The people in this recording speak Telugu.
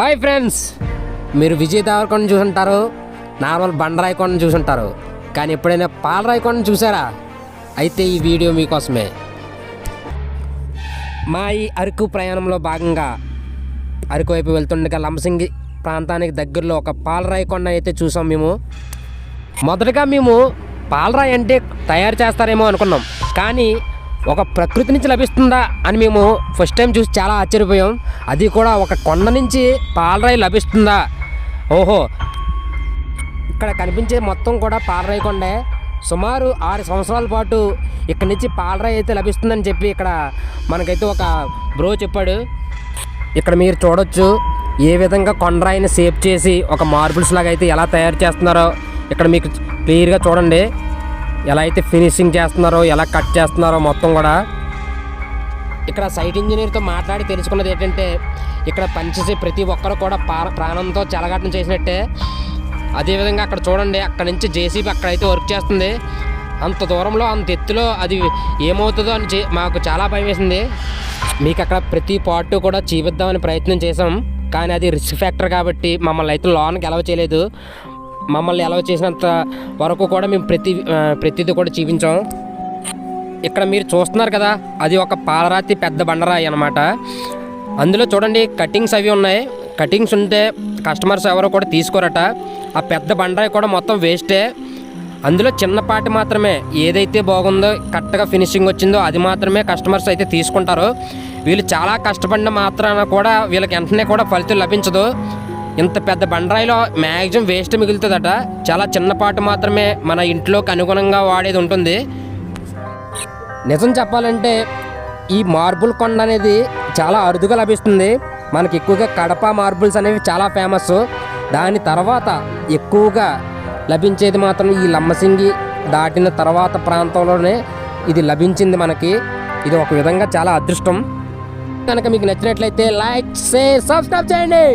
హాయ్ ఫ్రెండ్స్ మీరు విజయ్ దేవరకొండ చూసుంటారు నార్మల్ బండరాయి కొండ చూసుంటారు కానీ ఎప్పుడైనా పాలరాయి కొండ చూసారా? అయితే ఈ వీడియో మీకోసమే. మా ఈ అరకు ప్రయాణంలో భాగంగా అరకు వైపు వెళ్తుండగా లంబసింగి ప్రాంతానికి దగ్గరలో ఒక పాలరాయి కొండ అయితే చూసాం మేము. మొదటగా మేము పాలరాయి అంటే తయారు చేస్తారేమో అనుకున్నాం కానీ ఒక ప్రకృతి నుంచి లభిస్తుందా అని మేము ఫస్ట్ టైం చూసి చాలా ఆశ్చర్యపోయాం. అది కూడా ఒక కొండ నుంచి పాలరాయి లభిస్తుందా? ఓహో. ఇక్కడ కనిపించే మొత్తం కూడా పాలరాయి కొండే. సుమారు ఆరు సంవత్సరాల పాటు ఇక్కడ నుంచి పాలరాయి అయితే లభిస్తుందని చెప్పి ఇక్కడ మనకైతే ఒక బ్రో చెప్పాడు. ఇక్కడ మీరు చూడొచ్చు ఏ విధంగా కొండరాయిని సేఫ్ చేసి ఒక మార్బుల్స్ లాగా అయితే ఎలా తయారు చేస్తున్నారో. ఇక్కడ మీకు క్లియర్గా చూడండి. ఎలా అయితే ఫినిషింగ్ చేస్తున్నారో ఎలా కట్ చేస్తున్నారో మొత్తం కూడా ఇక్కడ సైట్ ఇంజనీర్తో మాట్లాడి తెలుసుకున్నది ఏంటంటే ఇక్కడ పనిచేసే ప్రతి ఒక్కరు కూడా ప్రాణంతో చెలగాటం చేసినట్టే. అదేవిధంగా అక్కడ చూడండి అక్కడ నుంచి జేసీబీ అక్కడైతే వర్క్ చేస్తుంది. అంత దూరంలో అంత ఎత్తులో అది ఏమవుతుందో అని చే- మాకు చాలా భయం వేసింది. మీకు అక్కడ ప్రతి పార్ట్ కూడా చూపిద్దామని ప్రయత్నం చేసాం కానీ అది రిస్క్ ఫ్యాక్టర్ కాబట్టి మమ్మల్ని అయితే లోన్కి ఎలవ చేయలేదు. మమ్మల్ని అలవ చేసినంత వరకు కూడా మేము ప్రతి ప్రతిదీ కూడా చూపించాం. ఇక్కడ మీరు చూస్తున్నారు కదా అది ఒక పాలరాతి పెద్ద బండరాయి అనమాట అందులో చూడండి కటింగ్స్ అవి ఉన్నాయి. కటింగ్స్ ఉంటే కస్టమర్స్ ఎవరు కూడా తీసుకోరట. ఆ పెద్ద బండరాయి కూడా మొత్తం వేస్టే అందులో చిన్నపాటి మాత్రమే ఏదైతే బాగుందో కరెక్ట్గా ఫినిషింగ్ వచ్చిందో అది మాత్రమే కస్టమర్స్ అయితే తీసుకుంటారు. వీళ్ళు చాలా కష్టపడిన మాత్రాన కూడా వీళ్ళకి వెంటనే కూడా ఫలితం లభించదు. ఇంత పెద్ద బండరాయిలో మ్యాక్సిమం వేస్ట్ మిగులుతుందట. చాలా చిన్నపాటు మాత్రమే మన ఇంట్లోకి అనుగుణంగా వాడేది ఉంటుంది. నిజం చెప్పాలంటే ఈ మార్బుల్ కొండ అనేది చాలా అరుదుగా లభిస్తుంది. మనకి ఎక్కువగా కడప మార్బుల్స్ అనేవి చాలా ఫేమస్ దాని తర్వాత ఎక్కువగా లభించేది మాత్రం ఈ లమ్మసింగి దాటిన తర్వాత ప్రాంతంలోనే ఇది లభించింది మనకి. ఇది ఒక విధంగా చాలా అదృష్టం. కనుక మీకు నచ్చినట్లయితే లైక్ షేర్ సబ్స్క్రైబ్ చేయండి.